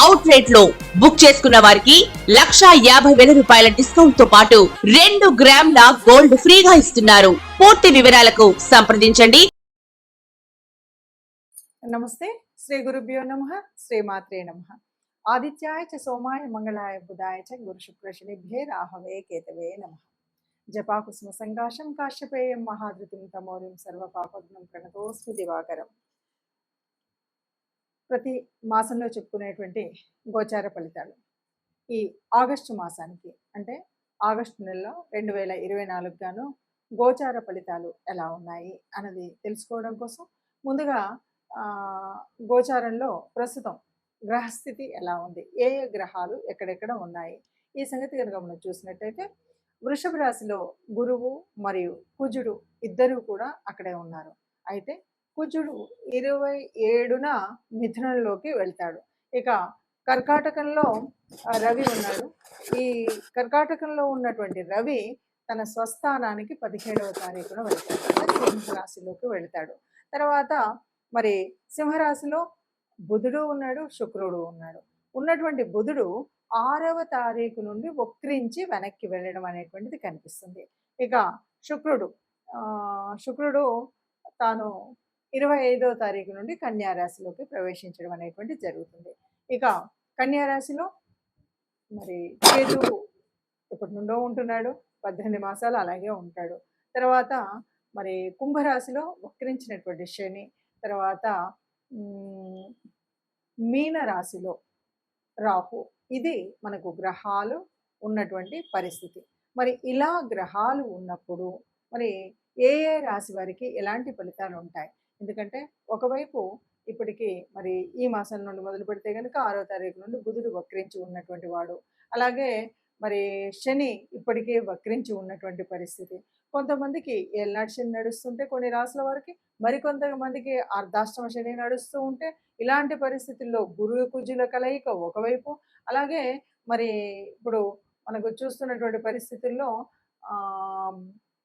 Out రేట్లో book చేసుకున్న వారికి లక్షా యాభై వేల రూపాయల డిస్కౌంట్తో పాటు రెండు గ్రాముల గోల్డ్ ఫ్రీగా ఇస్తున్నారు. పూర్తి వివరాలకు సంప్రదించండి. నమస్తే. శ్రీ గురుభ్యో నమ. శ్రీమాత్రే నమ. ఆదిత్యాయ చ సోమాయ మంగళాయ బుధాయ చ గురు శుక్ర శనిభ్యే రాహవే కేతవే నమ. జపాకుసుమ సంకాశం కాశ్యపేయం మహాధృతిం తమోరిం సర్వపాపగ్నం ప్రణతోస్మి దివాకరం. ప్రతి మాసంలో చెప్పుకునేటువంటి గోచార ఫలితాలు. ఈ ఆగస్టు మాసానికి అంటే ఆగస్టు నెలలో రెండు వేల ఇరవై నాలుగు గాను గోచార ఫలితాలు ఎలా ఉన్నాయి అన్నది తెలుసుకోవడం కోసం ముందుగా గోచారంలో ప్రస్తుతం గ్రహస్థితి ఎలా ఉంది ఏ ఏ గ్రహాలు ఎక్కడెక్కడ ఉన్నాయి ఈ సంగతి కనుక మనం చూసినట్టయితే వృషభ రాశిలో గురువు మరియు కుజుడు ఇద్దరూ కూడా అక్కడే ఉన్నారు. అయితే కుజుడు ఇరవై ఏడున మిథునంలోకి వెళ్తాడు. ఇక కర్కాటకంలో రవి ఉన్నాడు. ఈ కర్కాటకంలో ఉన్నటువంటి రవి తన స్వస్థానానికి పదిహేడవ తారీఖున వెళ్తాడు. సింహరాశిలోకి వెళ్తాడు. తర్వాత మరి సింహరాశిలో బుధుడు ఉన్నాడు శుక్రుడు ఉన్నాడు. ఉన్నటువంటి బుధుడు ఆరవ తారీఖు నుండి వక్రించి వెనక్కి వెళ్ళడం అనేటువంటిది కనిపిస్తుంది. ఇక శుక్రుడు శుక్రుడు తాను ఇరవై ఐదవ తారీఖు నుండి కన్యారాశిలోకి ప్రవేశించడం అనేటువంటి జరుగుతుంది. ఇక కన్యారాశిలో మరి కేతువు ఇప్పటి నుండో ఉంటున్నాడు పద్దెనిమిది మాసాలు అలాగే ఉంటాడు. తర్వాత మరి కుంభరాశిలో వక్రించినటువంటి శని తర్వాత మీన రాశిలో రాహు. ఇది మనకు గ్రహాలు ఉన్నటువంటి పరిస్థితి. మరి ఇలా గ్రహాలు ఉన్నప్పుడు మరి ఏ ఏ రాశి వారికి ఎలాంటి ఫలితాలు ఉంటాయి? ఎందుకంటే ఒకవైపు ఇప్పటికీ మరి ఈ మాసం నుండి మొదలు పెడితే కనుక ఆరో తారీఖు నుండి బుధుడు వక్రించి ఉన్నటువంటి వాడు. అలాగే మరి శని ఇప్పటికే వక్రించి ఉన్నటువంటి పరిస్థితి. కొంతమందికి ఏళ్ళనాటి శని నడుస్తుంటే కొన్ని రాసుల వారికి మరికొంతమందికి అర్ధాష్టమ శని నడుస్తూ ఉంటే ఇలాంటి పరిస్థితుల్లో గురువు కుజుల కలయిక ఒకవైపు. అలాగే మరి ఇప్పుడు మనకు చూస్తున్నటువంటి పరిస్థితుల్లో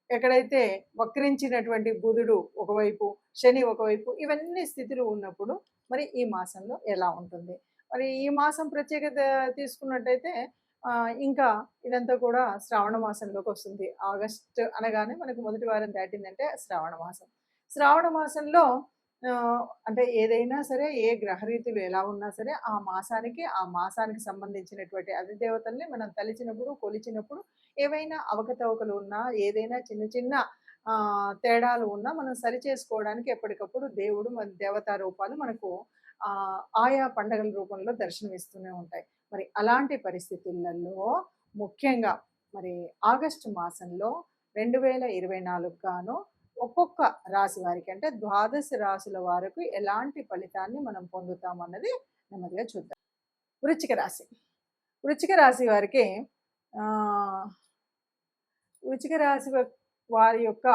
ఎక్కడైతే వక్రించినటువంటి బుధుడు ఒకవైపు శని ఒకవైపు ఇవన్నీ స్థితులు ఉన్నప్పుడు మరి ఈ మాసంలో ఎలా ఉంటుంది? మరి ఈ మాసం ప్రత్యేకత తీసుకున్నట్టయితే ఆ, ఇంకా ఇదంతా కూడా శ్రావణ మాసంలోకి వస్తుంది. ఆగస్ట్ అనగానే మనకు మొదటి వారం దాటిందంటే శ్రావణ మాసం. శ్రావణ మాసంలో అంటే ఏదైనా సరే ఏ గ్రహరీతులు ఎలా ఉన్నా సరే ఆ మాసానికి ఆ మాసానికి సంబంధించినటువంటి అధిదేవతల్ని మనం తలిచినప్పుడు కొలిచినప్పుడు ఏవైనా అవకతవకలు ఉన్నా ఏదైనా చిన్న చిన్న తేడాలు ఉన్నా మనం సరి చేసుకోవడానికి ఎప్పటికప్పుడు దేవుడు మన దేవతా రూపాలు మనకు ఆయా పండగల రూపంలో దర్శనమిస్తూనే ఉంటాయి. మరి అలాంటి పరిస్థితులలో ముఖ్యంగా మరి ఆగస్టు మాసంలో రెండు వేల ఇరవై నాలుగు గాను ఒక్కొక్క రాశి వారికి అంటే ద్వాదశ రాశుల వారికి ఎలాంటి ఫలితాన్ని మనం పొందుతామన్నది నెమ్మదిగా చూద్దాం. వృచ్చిక రాశి. వృచ్చిక రాశి వారికి వృచ్చిక రాశి వ- వారి యొక్క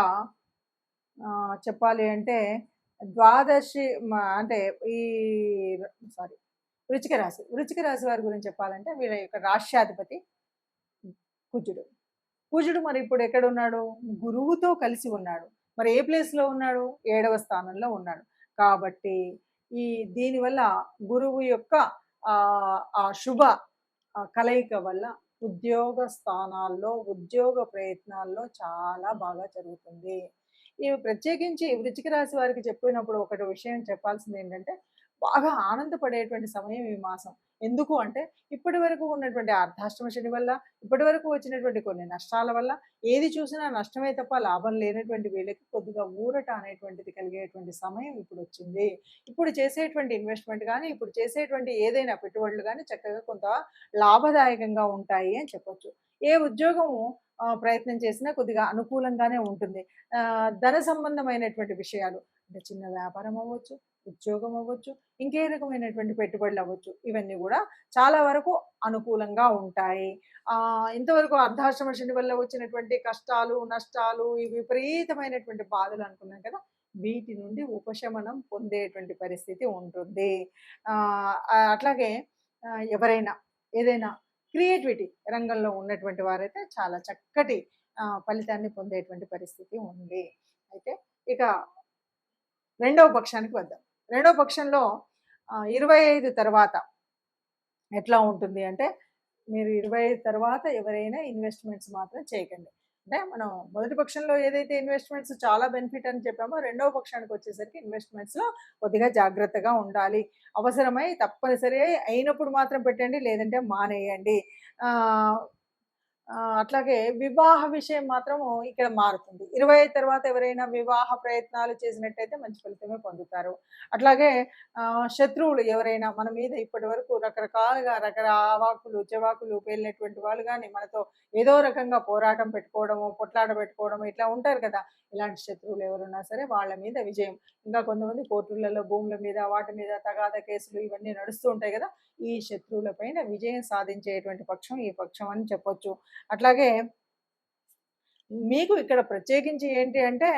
చెప్పాలి అంటే ద్వాదశి అంటే ఈ సారీ వృచ్చిక రాశి. వృచ్చిక రాశి వారి గురించి చెప్పాలంటే వీళ్ళ యొక్క రాష్ట్రాధిపతి కుజుడు. కుజుడు మరి ఇప్పుడు ఎక్కడ ఉన్నాడు? గురువుతో కలిసి ఉన్నాడు. మరి ఏ ప్లేస్లో ఉన్నాడు? ఏడవ స్థానంలో ఉన్నాడు. కాబట్టి ఈ దీనివల్ల గురువు యొక్క ఆ, శుభ కలయిక వల్ల ఉద్యోగ స్థానాల్లో ఉద్యోగ ప్రయత్నాల్లో చాలా బాగా జరుగుతుంది. ఇవి ప్రత్యేకించి వృచ్చిక రాశి వారికి చెప్పినప్పుడు ఒకటి విషయం చెప్పాల్సింది ఏంటంటే బాగా ఆనందపడేటువంటి సమయం ఈ మాసం. ఎందుకు అంటే ఇప్పటి వరకు ఉన్నటువంటి అర్ధాష్టమ శని వల్ల ఇప్పటి వరకు వచ్చినటువంటి కొన్ని నష్టాల వల్ల ఏది చూసినా నష్టమే తప్ప లాభం లేనటువంటి వీళ్ళకి కొద్దిగా ఊరట అనేటువంటిది కలిగేటువంటి సమయం ఇప్పుడు వచ్చింది. ఇప్పుడు చేసేటువంటి ఇన్వెస్ట్మెంట్ కానీ ఇప్పుడు చేసేటువంటి ఏదైనా పెట్టుబడులు కానీ చక్కగా కొంత లాభదాయకంగా ఉంటాయి అని చెప్పొచ్చు. ఏ ఉద్యోగము ప్రయత్నం చేసినా కొద్దిగా అనుకూలంగానే ఉంటుంది. ధన సంబంధమైనటువంటి విషయాలు అంటే చిన్న వ్యాపారం అవ్వచ్చు ఉద్యోగం అవ్వచ్చు ఇంకే రకమైనటువంటి పెట్టుబడులు అవ్వచ్చు. ఇవన్నీ కూడా చాలా వరకు అనుకూలంగా ఉంటాయి. ఇంతవరకు అర్ధాశ్రమ శని వల్ల వచ్చినటువంటి కష్టాలు నష్టాలు ఈ విపరీతమైనటువంటి బాధలు అనుకున్నాం కదా వీటి నుండి ఉపశమనం పొందేటువంటి పరిస్థితి ఉంటుంది. అట్లాగే ఎవరైనా ఏదైనా క్రియేటివిటీ రంగంలో ఉన్నటువంటి వారైతే చాలా చక్కటి ఫలితాన్ని పొందేటువంటి పరిస్థితి ఉంది. అయితే ఇక రెండవ పక్షానికి వద్దాం. రెండవ పక్షంలో ఇరవై ఐదు తర్వాత ఎట్లా ఉంటుంది అంటే మీరు ఇరవై ఐదు తర్వాత ఎవరైనా ఇన్వెస్ట్మెంట్స్ మాత్రం చేయకండి. అంటే మనం మొదటి పక్షంలో ఏదైతే ఇన్వెస్ట్మెంట్స్ చాలా బెనిఫిట్ అని చెప్పామో రెండవ పక్షానికి వచ్చేసరికి ఇన్వెస్ట్మెంట్స్లో కొద్దిగా జాగ్రత్తగా ఉండాలి. అవసరమై తప్పనిసరి అయినప్పుడు మాత్రం పెట్టండి లేదంటే మానేయండి. అట్లాగే వివాహ విషయం మాత్రం ఇక్కడ మారుతుంది. ఇరవై ఐదు తర్వాత ఎవరైనా వివాహ ప్రయత్నాలు చేసినట్టయితే మంచి ఫలితమే పొందుతారు. అట్లాగే ఆ, శత్రువులు ఎవరైనా మన మీద ఇప్పటి వరకు రకరకాలుగా రకరకాలు చెవాకులు పేలినటువంటి వాళ్ళు కానీ మనతో ఏదో రకంగా పోరాటం పెట్టుకోవడము పొట్లాట పెట్టుకోవడము ఇట్లా ఉంటారు కదా. ఇలాంటి శత్రువులు ఎవరున్నా సరే వాళ్ళ మీద విజయం. ఇంకా కొంతమంది కోర్టులలో భూముల మీద వాటి మీద తగాద కేసులు ఇవన్నీ నడుస్తూ ఉంటాయి కదా. ఈ శత్రువుల పైన విజయం సాధించేటువంటి పక్షం ఈ పక్షం అని చెప్పొచ్చు. అట్లాగే మీకు ఇక్కడ ప్రత్యేకించి ఏంటి అంటే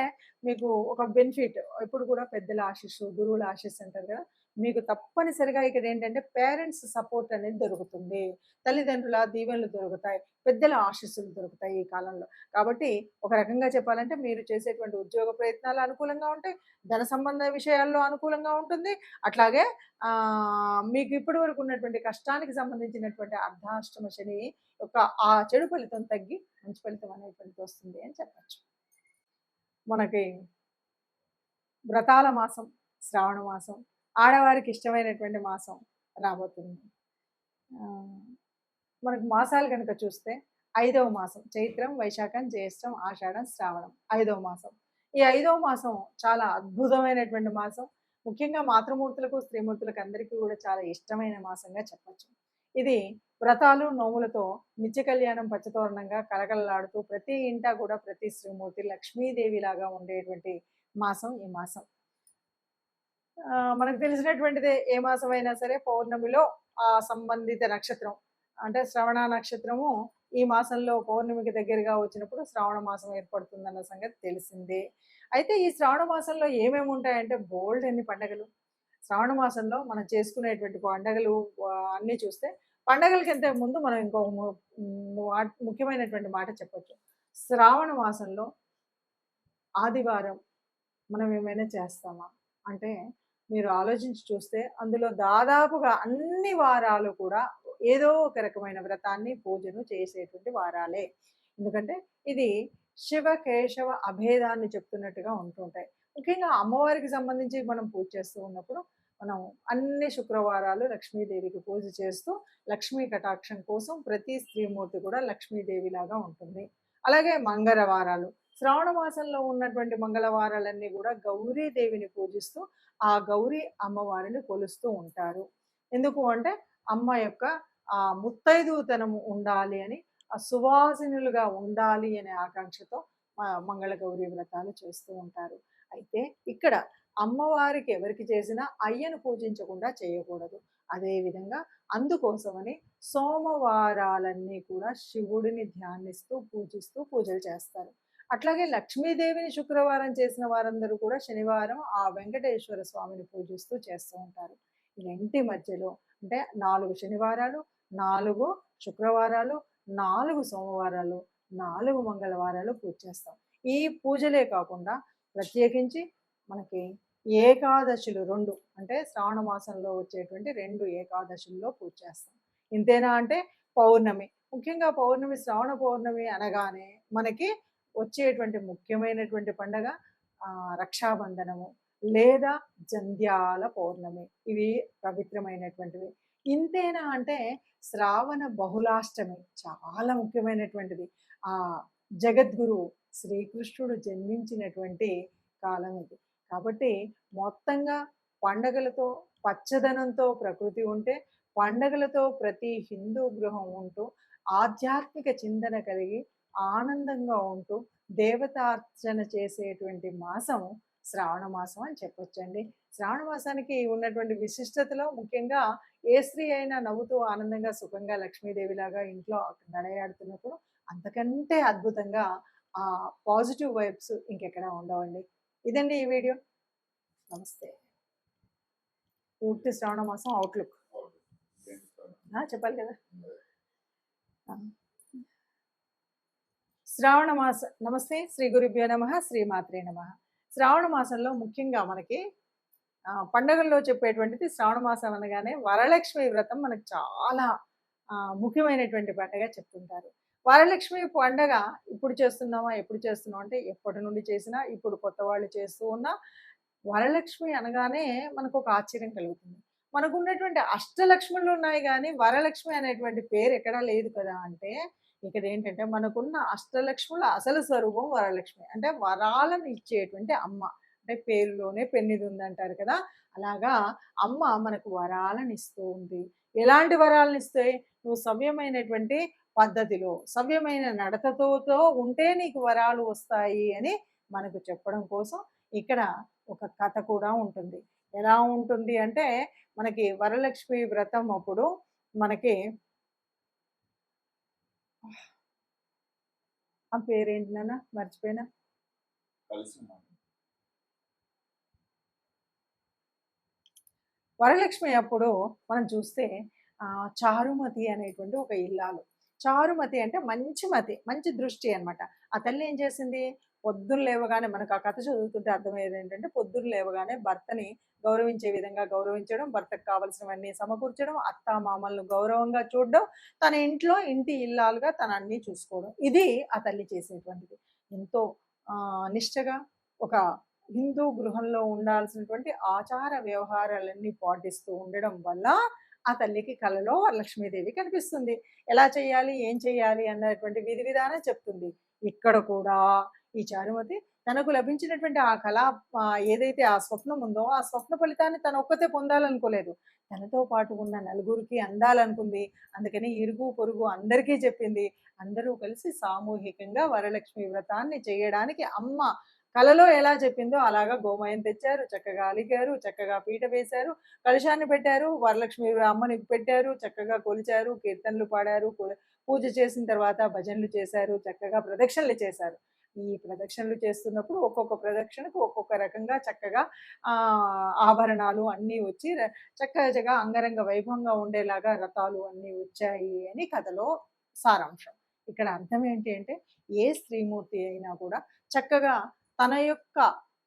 మీకు ఒక బెనిఫిట్ ఎప్పుడు కూడా పెద్దల ఆశీస్సు గురువుల ఆశీస్సు అంటారు కదా మీకు తప్పనిసరిగా ఇక్కడ ఏంటంటే పేరెంట్స్ సపోర్ట్ అనేది దొరుకుతుంది. తల్లిదండ్రుల దీవెనలు దొరుకుతాయి. పెద్దల ఆశీస్సులు దొరుకుతాయి ఈ కాలంలో. కాబట్టి ఒక రకంగా చెప్పాలంటే మీరు చేసేటువంటి ఉద్యోగ ప్రయత్నాలు అనుకూలంగా ఉంటాయి. ధన సంబంధ విషయాల్లో అనుకూలంగా ఉంటుంది. అట్లాగే మీకు ఇప్పటి వరకు ఉన్నటువంటి కష్టానికి సంబంధించినటువంటి అర్ధాష్టమ శని యొక్క ఆ చెడు ఫలితం తగ్గి మంచి ఫలితం అనేటువంటిది వస్తుంది అని చెప్పచ్చు. మనకి వ్రతాల మాసం శ్రావణ మాసం ఆడవారికి ఇష్టమైనటువంటి మాసం రాబోతుంది. మనకు మాసాలు కనుక చూస్తే ఐదవ మాసం చైత్రం వైశాఖం జ్యేష్టం ఆషాఢం శ్రావణం ఐదవ మాసం. ఈ ఐదవ మాసం చాలా అద్భుతమైనటువంటి మాసం. ముఖ్యంగా మాతృమూర్తులకు స్త్రీమూర్తులకు అందరికీ కూడా చాలా ఇష్టమైన మాసంగా చెప్పచ్చు. ఇది వ్రతాలు నోములతో నిత్య కళ్యాణం పచ్చతోరణంగా కలకలలాడుతూ ప్రతి ఇంట కూడా ప్రతి శ్రీమూర్తి లక్ష్మీదేవి లాగా ఉండేటువంటి మాసం ఈ మాసం. మనకు తెలిసినటువంటిదే ఏ మాసమైనా సరే పౌర్ణమిలో ఆ సంబంధిత నక్షత్రం. అంటే శ్రవణ నక్షత్రము ఈ మాసంలో పౌర్ణమికి దగ్గరగా వచ్చినప్పుడు శ్రావణ మాసం ఏర్పడుతుందన్న సంగతి తెలిసిందే. అయితే ఈ శ్రావణ మాసంలో ఏమేమి ఉంటాయంటే బోల్డ్ అన్ని పండగలు? శ్రావణ మాసంలో మనం చేసుకునేటువంటి పండగలు అన్నీ చూస్తే పండగలకి ఇంతకు ముందు మనం ఇంకో ముఖ్యమైనటువంటి మాట చెప్పొచ్చు. శ్రావణ మాసంలో ఆదివారం మనం ఏమైనా చేస్తామా? అంటే మీరు ఆలోచించి చూస్తే అందులో దాదాపుగా అన్ని వారాలు కూడా ఏదో ఒక రకమైన వ్రతాన్ని పూజను చేసేటువంటి వారాలే. ఎందుకంటే ఇది శివ కేశవ అభేదాన్ని చెప్తున్నట్టుగా ఉంటుంటాయి. ముఖ్యంగా అమ్మవారికి సంబంధించి మనం పూజ చేస్తూ ఉన్నప్పుడు మనం అన్ని శుక్రవారాలు లక్ష్మీదేవికి పూజ చేస్తూ లక్ష్మీ కటాక్షం కోసం ప్రతి స్త్రీమూర్తి కూడా లక్ష్మీదేవి లాగా ఉంటుంది. అలాగే మంగళవారాలు. శ్రావణ మాసంలో ఉన్నటువంటి మంగళవారాలన్నీ కూడా గౌరీదేవిని పూజిస్తూ ఆ గౌరీ అమ్మవారిని కొలుస్తూ ఉంటారు. ఎందుకు అంటే అమ్మ యొక్క ఆ ముత్తైదుతనం ఉండాలి అని ఆ సువాసినులుగా ఉండాలి అనే ఆకాంక్షతో మంగళ గౌరీ వ్రతాలు చేస్తూ ఉంటారు. అయితే ఇక్కడ అమ్మవారికి ఎవరికి చేసినా అయ్యను పూజించకుండా చేయకూడదు. అదేవిధంగా అందుకోసమని సోమవారాలన్నీ కూడా శివుడిని ధ్యానిస్తూ పూజిస్తూ పూజలు చేస్తారు. అట్లాగే లక్ష్మీదేవిని శుక్రవారం చేసిన వారందరూ కూడా శనివారం ఆ వెంకటేశ్వర స్వామిని పూజిస్తూ చేస్తూ ఉంటారు. ఈ రెంటి మధ్యలో అంటే నాలుగు శనివారాలు నాలుగు శుక్రవారాలు నాలుగు సోమవారాలు నాలుగు మంగళవారాలు పూజ చేస్తాం. ఈ పూజలే కాకుండా ప్రత్యేకించి మనకి ఏకాదశులు రెండు అంటే శ్రావణ మాసంలో వచ్చేటువంటి రెండు ఏకాదశుల్లో పూజ చేస్తాం. ఇంతేనా అంటే పౌర్ణమి. ముఖ్యంగా పౌర్ణమి శ్రావణ పౌర్ణమి అనగానే మనకి వచ్చేటువంటి ముఖ్యమైనటువంటి పండగ రక్షాబంధనము లేదా జంధ్యాల పౌర్ణమి. ఇవి పవిత్రమైనటువంటివి. ఇంతేనా అంటే శ్రావణ బహుళాష్టమి చాలా ముఖ్యమైనటువంటిది. ఆ జగద్గురు శ్రీకృష్ణుడు జన్మించినటువంటి కాలం ఇది. కాబట్టి మొత్తంగా పండగలతో పచ్చదనంతో ప్రకృతి ఉంటే పండగలతో ప్రతి హిందూ గృహం ఉంటూ ఆధ్యాత్మిక చింతన కలిగి ఆనందంగా ఉంటూ దేవతార్చన చేసేటువంటి మాసం శ్రావణ మాసం అని చెప్పొచ్చండి. శ్రావణ మాసానికి ఉన్నటువంటి విశిష్టతలో ముఖ్యంగా ఏ స్త్రీ అయినా నవ్వుతూ ఆనందంగా సుఖంగా లక్ష్మీదేవిలాగా ఇంట్లో నడయాడుతున్నప్పుడు అంతకంటే అద్భుతంగా ఆ పాజిటివ్ వైబ్స్ ఇంకెక్కడ ఉండవండి. ఇదండి ఈ వీడియో. నమస్తే. పూర్తి శ్రావణ మాసం అవుట్లుక్ చెప్పాలి కదా ఆ. శ్రావణ మాస నమస్తే శ్రీ గురుభ్యో నమ శ్రీమాత్రే నమ. శ్రావణ మాసంలో ముఖ్యంగా మనకి ఆ, పండగల్లో చెప్పేటువంటిది శ్రావణ మాసం అనగానే వరలక్ష్మి వ్రతం మనకు చాలా ముఖ్యమైనటువంటి పండగ చెప్తుంటారు. వరలక్ష్మి పండగ ఇప్పుడు చేస్తున్నామా ఎప్పుడు చేస్తున్నాం అంటే ఎప్పటి నుండి చేసినా ఇప్పుడు కొత్త వాళ్ళు చేస్తూ ఉన్నా వరలక్ష్మి అనగానే మనకు ఒక ఆశ్చర్యం కలుగుతుంది. మనకు ఉన్నటువంటి అష్టలక్ష్ములు ఉన్నాయి కానీ వరలక్ష్మి అనేటువంటి పేరు ఎక్కడా లేదు కదా అంటే ఇక్కడ ఏంటంటే మనకున్న అష్టలక్ష్ముల అసలు స్వరూపం వరలక్ష్మి. అంటే వరాలను ఇచ్చేటువంటి అమ్మ. అంటే పేరులోనే పెన్నిది ఉందంటారు కదా. అలాగా అమ్మ మనకు వరాలను ఇస్తూ ఉంది. ఎలాంటి వరాలను ఇస్తాయి నువ్వు సవ్యమైనటువంటి పద్ధతిలో సవ్యమైన నడతతో ఉంటే నీకు వరాలు వస్తాయి అని మనకు చెప్పడం కోసం ఇక్కడ ఒక కథ కూడా ఉంటుంది. ఎలా ఉంటుంది అంటే మనకి వరలక్ష్మి వ్రతం అప్పుడు మనకి ఆ పేరేంటి నాన్న? మర్చిపోయినా? వరలక్ష్మి అప్పుడు మనం చూస్తే ఆ, చారుమతి అనేటువంటి ఒక ఇల్లాలు. చారుమతి అంటే మంచి మతి మంచి దృష్టి అన్నమాట. ఆ తల్లి ఏం చేసింది? పొద్దున్న లేవగానే మనకు ఆ కథ చదువుతుంటే అర్థమయ్యేది ఏంటంటే పొద్దున్న లేవగానే భర్తని గౌరవించే విధంగా గౌరవించడం భర్తకు కావలసినవన్నీ సమకూర్చడం అత్త మామలను గౌరవంగా చూడడం తన ఇంట్లో ఇంటి ఇల్లాలుగా తన అన్నీ చూసుకోవడం. ఇది ఆ తల్లి చేసేటువంటిది. ఎంతో నిష్టగా ఒక హిందూ గృహంలో ఉండాల్సినటువంటి ఆచార వ్యవహారాలన్నీ పాటిస్తూ ఉండడం వల్ల ఆ తల్లికి కలలో లక్ష్మీదేవి కనిపిస్తుంది. ఎలా చేయాలి ఏం చేయాలి అన్నటువంటి విధి విధానం చెప్తుంది. ఇక్కడ కూడా ఈ చారుమతి తనకు లభించినటువంటి ఆ కళ ఏదైతే ఆ స్వప్నం ఉందో ఆ స్వప్న ఫలితాన్ని తను ఒక్కతే పొందాలనుకోలేదు. తనతో పాటు ఉన్న నలుగురికి అందాలనుకుంది. అందుకని ఇరుగు పొరుగు అందరికీ చెప్పింది. అందరూ కలిసి సామూహికంగా వరలక్ష్మి వ్రతాన్ని చేయడానికి అమ్మ కలలో ఎలా చెప్పిందో అలాగా గోమయం తెచ్చారు. చక్కగా అలిగారు. చక్కగా పీట వేశారు. కలుషాన్ని పెట్టారు. వరలక్ష్మి అమ్మని పెట్టారు. చక్కగా కొలిచారు. కీర్తనలు పాడారు. పూజ చేసిన తర్వాత భజనలు చేశారు. చక్కగా ప్రదక్షిణలు చేశారు. ఈ ప్రదక్షిణలు చేస్తున్నప్పుడు ఒక్కొక్క ప్రదక్షిణకు ఒక్కొక్క రకంగా చక్కగా ఆభరణాలు అన్నీ వచ్చి చక్కగా అంగరంగ వైభవంగా ఉండేలాగా రథాలు అన్నీ వచ్చాయి అని కథలో సారాంశం. ఇక్కడ అర్థం ఏంటి అంటే ఏ స్త్రీమూర్తి అయినా కూడా చక్కగా తన యొక్క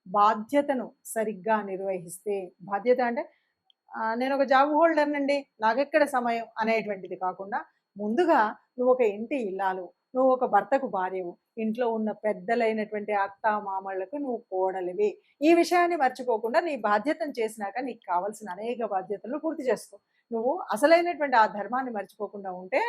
బాధ్యతను సరిగ్గా నిర్వహిస్తే బాధ్యత అంటే నేను ఒక జాబ్ హోల్డర్నండి నాకెక్కడ సమయం అనేటువంటిది కాకుండా ముందుగా నువ్వు ఒక ఇంటి ఇల్లాలు నువ్వు ఒక భర్తకు భార్యవు. ఇంట్లో ఉన్న పెద్దలైనటువంటి అత్త మామళ్ళకు నువ్వు కోడలివి. ఈ విషయాన్ని మర్చిపోకుండా నీ బాధ్యతను చేసినాక నీకు కావాల్సిన అనేక బాధ్యతలు పూర్తి చేసుకో. నువ్వు అసలైనటువంటి ఆ ధర్మాన్ని మర్చిపోకుండా ఉంటే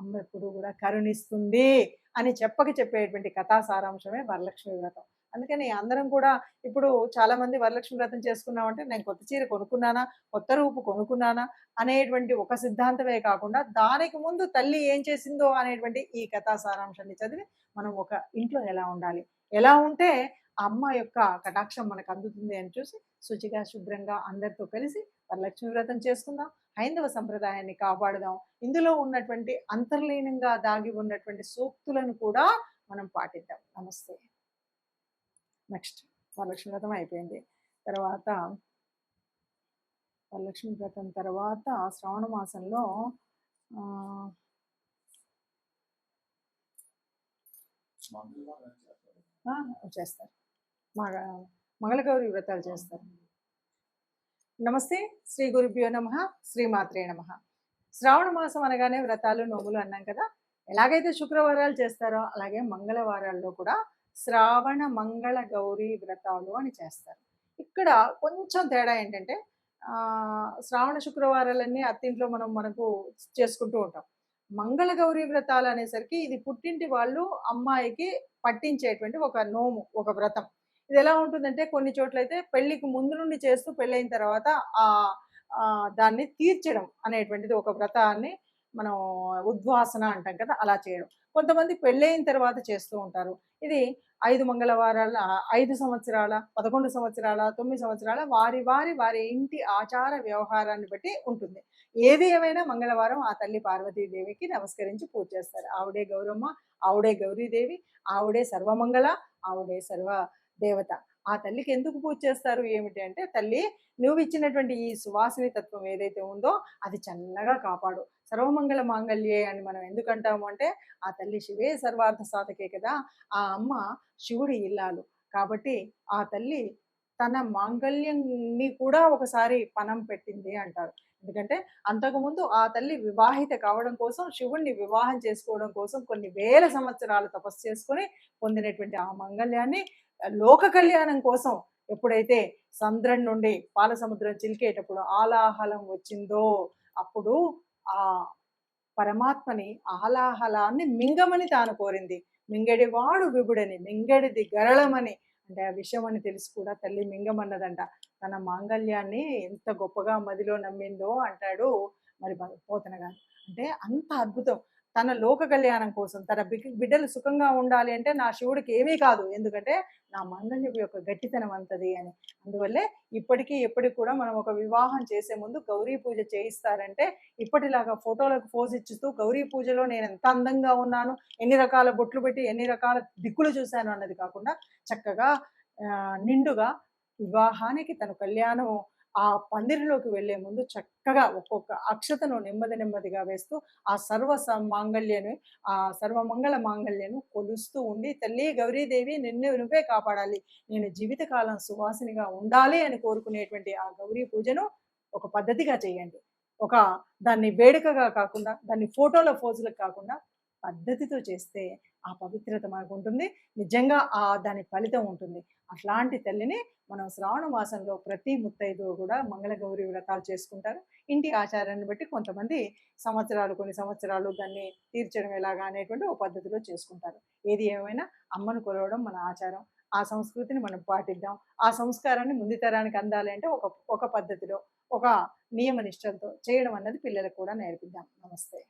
అమ్మ ఎప్పుడు కూడా కరుణిస్తుంది అని చెప్పక చెప్పేటువంటి కథా సారాంశమే వరలక్ష్మి వ్రతం. అందుకని అందరం కూడా ఇప్పుడు చాలా మంది వరలక్ష్మి వ్రతం చేసుకున్నామంటే నేను కొత్త చీర కొనుక్కున్నానా కొత్త రూపు కొనుక్కున్నానా అనేటువంటి ఒక సిద్ధాంతమే కాకుండా దానికి ముందు తల్లి ఏం చేసిందో అనేటువంటి ఈ కథా సారాంశాన్ని చదివి మనం ఒక ఇంట్లో ఎలా ఉండాలి? ఎలా ఉంటే అమ్మ యొక్క కటాక్షం మనకు అందుతుంది అని చూసి శుచిగా శుభ్రంగా అందరితో కలిసి వరలక్ష్మి వ్రతం చేసుకుందాం హైందవ సంప్రదాయాన్ని కాపాడుదాం. ఇందులో ఉన్నటువంటి అంతర్లీనంగా దాగి ఉన్నటువంటి సూక్తులను కూడా మనం పాటిద్దాం. నమస్తే. నెక్స్ట్ వరలక్ష్మి వ్రతం అయిపోయింది. తర్వాత వరలక్ష్మి వ్రతం తర్వాత శ్రావణ మాసంలో చేస్తారు. మగ మంగళగౌరి వ్రతాలు చేస్తారు. నమస్తే శ్రీ గురుభ్యో నమ శ్రీమాత్రే నమ. శ్రావణ మాసం అనగానే వ్రతాలు నోములు అన్నాం కదా. ఎలాగైతే శుక్రవారాలు చేస్తారో అలాగే మంగళవారాల్లో కూడా శ్రావణ మంగళ గౌరీ వ్రతాలు అని చేస్తారు. ఇక్కడ కొంచెం తేడా ఏంటంటే ఆ, శ్రావణ శుక్రవారాలన్నీ అత్తింట్లో మనం మనకు చేసుకుంటూ ఉంటాం. మంగళ గౌరీ వ్రతాలు అనేసరికి ఇది పుట్టింటి వాళ్ళు అమ్మాయికి పట్టించేటువంటి ఒక నోము ఒక వ్రతం. ఇది ఎలా ఉంటుందంటే కొన్ని చోట్లయితే పెళ్ళికి ముందు నుండి చేస్తూ పెళ్ళైన తర్వాత ఆ ఆ, దాన్ని తీర్చడం అనేటువంటిది ఒక వ్రతాన్ని మనం ఉద్వాసన అంటాం కదా అలా చేయడం. కొంతమంది పెళ్ళైన తర్వాత చేస్తూ ఉంటారు. ఇది ఐదు మంగళవారాల ఐదు సంవత్సరాల పదకొండు సంవత్సరాల తొమ్మిది సంవత్సరాల వారి వారి వారి ఇంటి ఆచార వ్యవహారాన్ని బట్టి ఉంటుంది. ఏది ఏమైనా మంగళవారం ఆ తల్లి పార్వతీదేవికి నమస్కరించి పూజ చేస్తారు. ఆవిడే గౌరమ్మ ఆవిడే గౌరీదేవి ఆవిడే సర్వమంగళ ఆవిడే సర్వ దేవత ఆ తల్లికి ఎందుకు పూజ చేస్తారు? ఏమిటి అంటే తల్లి నువ్వు ఇచ్చినటువంటి ఈ సువాసిని తత్వం ఏదైతే ఉందో అది చల్లగా కాపాడు. సర్వమంగళ మాంగళ్యే అని మనం ఎందుకంటాము అంటే ఆ తల్లి శివే సర్వార్థ సాధకే కదా ఆ అమ్మ శివుడి ఇల్లాలు. కాబట్టి ఆ తల్లి తన మాంగళ్యంని కూడా ఒకసారి పనం పెట్టింది అంటారు. ఎందుకంటే అంతకుముందు ఆ తల్లి వివాహిత కావడం కోసం శివుణ్ణి వివాహం చేసుకోవడం కోసం కొన్ని వేల సంవత్సరాలు తపస్సు చేసుకొని పొందినటువంటి ఆ మంగళ్యాన్ని లోక కళ్యాణం కోసం ఎప్పుడైతే సంద్రం నుండి పాలసముద్రం చిలికేటప్పుడు ఆలాహలం వచ్చిందో అప్పుడు ఆ పరమాత్మని ఆలాహలాన్ని మింగమని తాను కోరింది. మింగడివాడు విభుడని మింగడిది గరళమని అంటే ఆ విషయం అని తెలిసి కూడా తల్లి మింగమన్నదంట. తన మాంగళ్యాన్ని ఎంత గొప్పగా మదిలో నమ్మిందో అంటాడు మరి పోతన గారు. అంటే అంత అద్భుతం. తన లోక కళ్యాణం కోసం తన బిడ్డలు సుఖంగా ఉండాలి అంటే నా శివుడికి ఏమీ కాదు. ఎందుకంటే నా మందని యొక్క గట్టితనం అంతది అని. అందువల్లే ఇప్పటికీ ఎప్పటికి కూడా మనం ఒక వివాహం చేసే ముందు గౌరీ పూజ చేయిస్తారంటే ఇప్పటిలాగా ఫోటోలకు పోజ్ ఇచ్చుతూ గౌరీ పూజలో నేను ఎంత అందంగా ఉన్నాను ఎన్ని రకాల బొట్లు పెట్టి ఎన్ని రకాల దిక్కులు చూశాను అన్నది కాకుండా చక్కగా నిండుగా వివాహానికి తన కళ్యాణం ఆ పందిరిలోకి వెళ్ళే ముందు చక్కగా ఒక్కొక్క అక్షతను నెమ్మది నెమ్మదిగా వేస్తూ ఆ సర్వ స- మాంగళ్యను ఆ సర్వమంగళ మాంగళ్యను కొలుస్తూ ఉండి తల్లి గౌరీదేవి నిన్ను నువ్వే కాపాడాలి. నేను జీవితకాలం సువాసినిగా ఉండాలి అని కోరుకునేటువంటి ఆ గౌరీ పూజను ఒక పద్ధతిగా చేయండి. ఒక దాన్ని వేడుకగా కాకుండా దాన్ని ఫోటోల ఫోజులకు కాకుండా పద్ధతితో చేస్తే ఆ పవిత్రత మనకు ఉంటుంది నిజంగా ఆ దాని ఫలితం ఉంటుంది. అట్లాంటి తల్లిని మనం శ్రావణ మాసంలో ప్రతి ముత్తైదు కూడా మంగళగౌరి వ్రతాలు చేసుకుంటారు. ఇంటి ఆచారాన్ని బట్టి కొంతమంది సంవత్సరాలు కొన్ని సంవత్సరాలు దాన్ని తీర్చడం ఎలాగా అనేటువంటి ఒక పద్ధతిలో చేసుకుంటారు. ఏది ఏమైనా అమ్మను కొలవడం మన ఆచారం. ఆ సంస్కృతిని మనం పాటిద్దాం. ఆ సంస్కారాన్ని ముందు తరానికి అందాలి అంటే ఒక ఒక పద్ధతిలో ఒక నియమ నిష్టలతో చేయడం అన్నది పిల్లలకు కూడా నేర్పిద్దాం. నమస్తే.